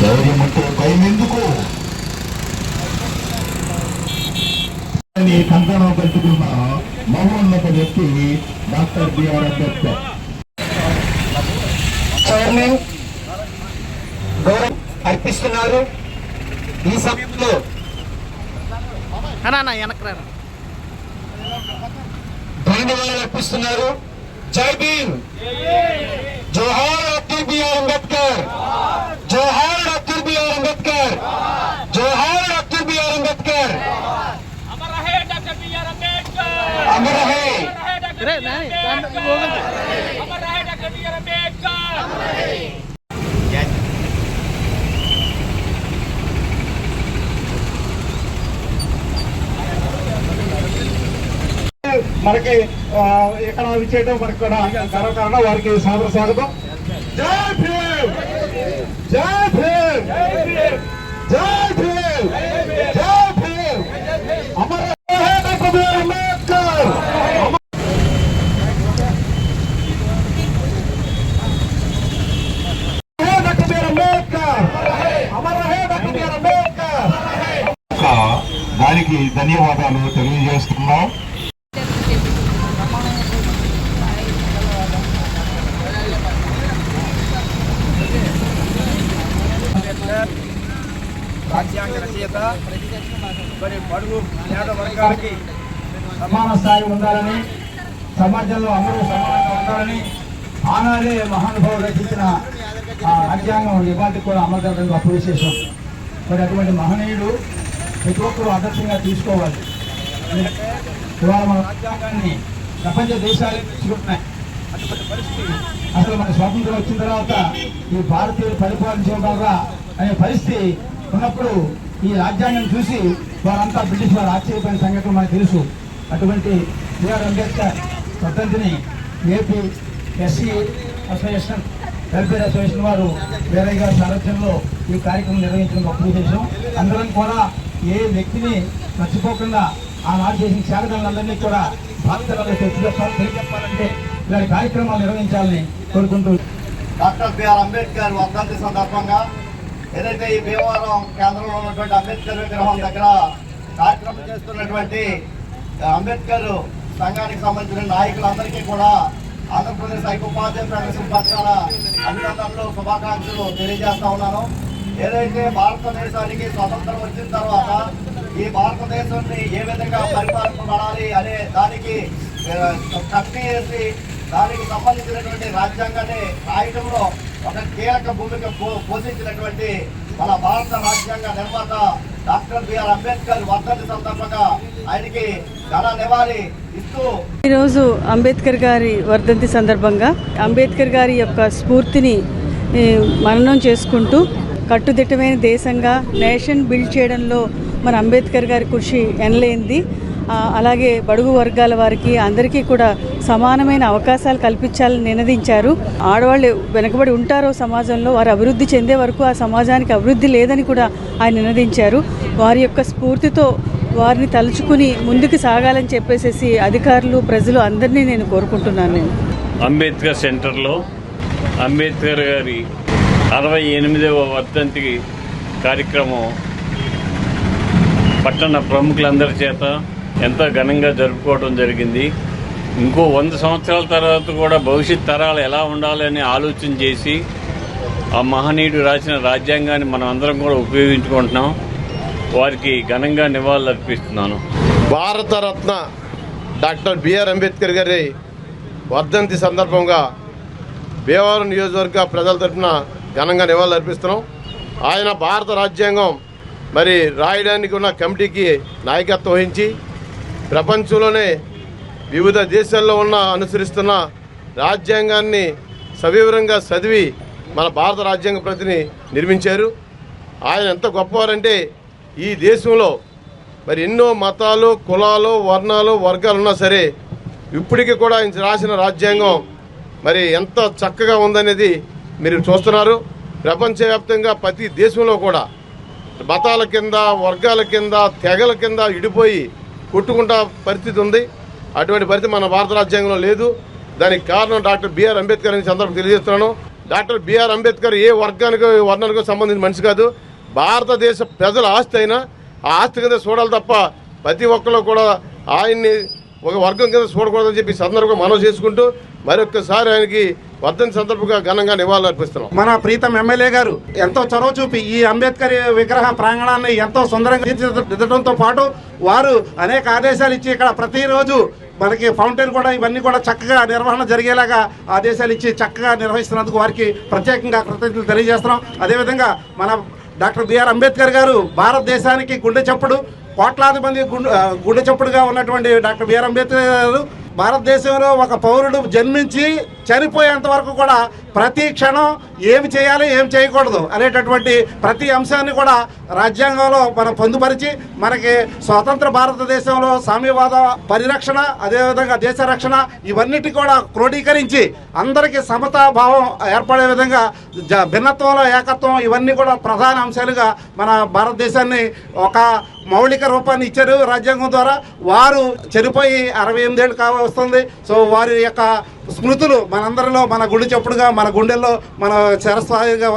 ధైర్యం ఉంటే భయం ఎందుకు? కంకణం కట్టుకున్న మహోన్నత వ్యక్తి డాక్టర్ బిఆర్ అంబేద్కర్. చైర్మన్ గౌరవం అర్పిస్తున్నారు. ఈ సమయంలో ధన్యవాదాలు అర్పిస్తున్నారు. జై భీమ్. జోహార్ డాక్టర్ బిఆర్ అంబేద్కర్. జోహార్ డాక్టర్ బిఆర్ అంబేద్కర్ జోహార్ డాక్టర్ బిఆర్ అంబేద్కర్ अमर रहे doctor B R Ambedkar Amar రహే रहे डॉक्टर రే నాని దాంట్లో ఇవి వదులుతా. अमर रहे डॉक्टर बी आर अम्बेडकर మనకి ఆ, ఇక్కడ ఇచ్చేయడం మనకి కూడా గర్వకారణం వారికి సాదర స్వాగతం జై భీమ్ జై ధన్యవాదాలు తెలియజేస్తున్నాం. రాజ్యాంగ రచయిత మరి బడుగు పేద వర్గాలకి సమాన స్థాయి ఉండాలని సమాజంలో అందరూ సమానంగా ఉండాలని ఆనాడే మహానుభావులు రచించిన రాజ్యాంగం నివాళి కూడా అమలు జరగడం గొప్ప విశేషం. మరి అటువంటి మహనీయుడు ప్రతి ఒక్కరూ ఆదర్శంగా తీసుకోవాలి. ఇవాళ మన రాజ్యాంగాన్ని ప్రపంచ దేశాలు తీసుకుంటున్నాయి. అటువంటి పరిస్థితి అసలు మన స్వాతంత్రం వచ్చిన తర్వాత ఈ భారతీయులు పరిపాలించగలరా అనే పరిస్థితి ఉన్నప్పుడు ఈ రాజ్యాంగం చూసి వారంతా బ్రిటిష్ వారు ఆశ్చర్యపోయిన సంఘటన మనకు తెలుసు. అటువంటి బిఆర్ అంబేద్కర్ వర్ధంతిని AP SC association welfare association వారు వేరే గారి సారథ్యంలో ఈ కార్యక్రమం నిర్వహించడం గొప్ప విశేషం. అందరం కూడా ఏ వ్యక్తిని మర్చిపోకుండా ఆనాడు చేసిన త్యాగదారులందరినీ కూడా బాధ్యతలు తెలియజెప్పాలి తెలియజెప్పాలంటే ఇలాంటి కార్యక్రమాలు నిర్వహించాలని కోరుకుంటూ డాక్టర్ బిఆర్ అంబేద్కర్ వర్ధంతి సందర్భంగా ఏదైతే ఈ భీమవరం కేంద్రంలో ఉన్నటువంటి అంబేద్కర్ విగ్రహం దగ్గర కార్యక్రమం చేస్తున్నటువంటి అంబేద్కర్ సంఘానికి సంబంధించిన నాయకులందరికీ కూడా ఆంధ్రప్రదేశ్ ఐకోపాధ్యాయ ఫెడరేషన్ పక్షాన అభినందనలు శుభాకాంక్షలు తెలియజేస్తా ఉన్నాను. ఏదైతే భారతదేశానికి స్వతంత్రం వచ్చిన తర్వాత ఈ భారతదేశాన్ని ఏ విధంగా పరిపాలించబడాలి అనే దానికి కట్టి వేసి దానికి సంబంధించినటువంటి రాజ్యాంగాన్ని రాయటంలో ఒక కీలక భూమిక పో- పోషించినటువంటి మన భారత రాజ్యాంగ నిర్మాత డాక్టర్ బిఆర్ అంబేద్కర్ వర్ధంతి సందర్భంగా ఆయనకి ఘన నివాళి ఇస్తూ ఈరోజు అంబేద్కర్ గారి వర్ధంతి సందర్భంగా అంబేద్కర్ గారి యొక్క స్ఫూర్తిని మననం చేసుకుంటూ కట్టుదిట్టమైన దేశంగా నేషన్ బిల్డ్ చేయడంలో మన అంబేద్కర్ గారి కృషి ఎనలేంది అలాగే బడుగు వర్గాల వారికి అందరికీ కూడా సమానమైన అవకాశాలు కల్పించాలని నినదించారు. ఆడవాళ్ళు వెనకబడి ఉంటారో సమాజంలో వారు అభివృద్ధి చెందే వరకు ఆ సమాజానికి అభివృద్ధి లేదని కూడా ఆయన నినదించారు. వారి యొక్క స్ఫూర్తితో వారిని తలుచుకుని ముందుకు సాగాలని చెప్పేసేసి అధికారులు ప్రజలు అందరినీ నేను కోరుకుంటున్నాను నేను. అంబేద్కర్ సెంటర్లో అంబేద్కర్ గారి అరవై ఎనిమిదవ వర్ధంతి కార్యక్రమం పట్టణ ప్రముఖులందరి చేత ఎంతో ఘనంగా జరుపుకోవడం జరిగింది. ఇంకో వంద సంవత్సరాల తర్వాత కూడా భవిష్యత్ తరాలు ఎలా ఉండాలని ఆలోచన చేసి ఆ మహనీయుడు రాసిన రాజ్యాంగాన్ని మనం అందరం కూడా ఉపయోగించుకుంటున్నాం. వారికి ఘనంగా నివాళులు అర్పిస్తున్నాను Bharat Ratna doctor B R Ambedkar గారి వర్ధంతి సందర్భంగా భీమవరం నియోజకవర్గ ప్రజల తరఫున ఘనంగా నివాళులు అర్పిస్తున్నాం. ఆయన భారత రాజ్యాంగం మరి రాయడానికి ఉన్న కమిటీకి నాయకత్వం వహించి ప్రపంచంలోనే వివిధ దేశాల్లో ఉన్న అనుసరిస్తున్న రాజ్యాంగాన్ని సవివరంగా చదివి మన భారత రాజ్యాంగ ప్రతిని నిర్మించారు. ఆయన ఎంత గొప్పవారంటే ఈ దేశంలో మరి ఎన్నో మతాలు కులాలు వర్ణాలు వర్గాలు ఉన్నా సరే ఇప్పటికీ కూడా ఆయన రాసిన రాజ్యాంగం మరి ఎంత చక్కగా ఉందనేది మీరు చూస్తున్నారు. ప్రపంచవ్యాప్తంగా ప్రతి దేశంలో కూడా మతాల కింద వర్గాల కింద తెగల కింద ఇడిపోయి కొట్టుకుంటా పరిస్థితి ఉంది. అటువంటి పరిస్థితి మన భారత రాజ్యాంగంలో లేదు. దానికి కారణం డాక్టర్ బిఆర్ అంబేద్కర్ అని సందర్భం తెలియజేస్తున్నాను. డాక్టర్ బిఆర్ అంబేద్కర్ ఏ వర్గానికి వర్ణానికి సంబంధించిన మనిషి కాదు. భారతదేశ ప్రజల ఆస్తి అయినా ఆ ఆస్తి కింద చూడాలి తప్ప ప్రతి ఒక్కరు కూడా ఆయన్ని ఒక వర్గం కింద చూడకూడదని చెప్పి సందర్భంగా మనవి చేసుకుంటూ మరొక్కసారి ఆయనకి వర్ధన్ సందర్భంగా ఘనంగా నివాళులర్పిస్తున్నాం. మన ప్రీతం ఎమ్మెల్యే గారు ఎంతో చొరవ చూపి ఈ అంబేద్కర్ విగ్రహ ప్రాంగణాన్ని ఎంతో సుందరంగా తీర్చిదిద్దడంతో పాటు వారు అనేక ఆదేశాలు ఇచ్చి ఇక్కడ ప్రతిరోజు మనకి ఫౌంటైన్ కూడా ఇవన్నీ కూడా చక్కగా నిర్వహణ జరిగేలాగా ఆదేశాలు ఇచ్చి చక్కగా నిర్వహిస్తున్నందుకు వారికి ప్రత్యేకంగా కృతజ్ఞతలు తెలియజేస్తున్నాం. అదేవిధంగా మన డాక్టర్ బిఆర్ అంబేద్కర్ గారు భారతదేశానికి గుండె చప్పుడు కోట్లాది మంది గుండె గుండె చప్పుడుగా ఉన్నటువంటి డాక్టర్ బిఆర్ అంబేద్కర్ గారు భారతదేశంలో ఒక పౌరుడు జన్మించి చనిపోయేంత వరకు కూడా ప్రతి క్షణం ఏమి చేయాలి ఏం చేయకూడదు అనేటటువంటి ప్రతి అంశాన్ని కూడా రాజ్యాంగంలో మనం పొందుపరిచి మనకి స్వతంత్ర భారతదేశంలో సామ్యవాద పరిరక్షణ అదేవిధంగా దేశ రక్షణ ఇవన్నిటి కూడా క్రోడీకరించి అందరికీ సమతా భావం ఏర్పడే విధంగా జ- భిన్నత్వంలో ఏకత్వం ఇవన్నీ కూడా ప్రధాన అంశాలుగా మన భారతదేశాన్ని ఒక మౌలిక రూపాన్ని ఇచ్చారు రాజ్యాంగం ద్వారా. వారు చనిపోయి అరవై ఎనిమిదేళ్ళు కావ వస్తుంది సో వారి యొక్క స్మృతులు మనందరిలో మన గుండె చప్పుడుగా మన గుండెల్లో మన చిరస్థాయిగా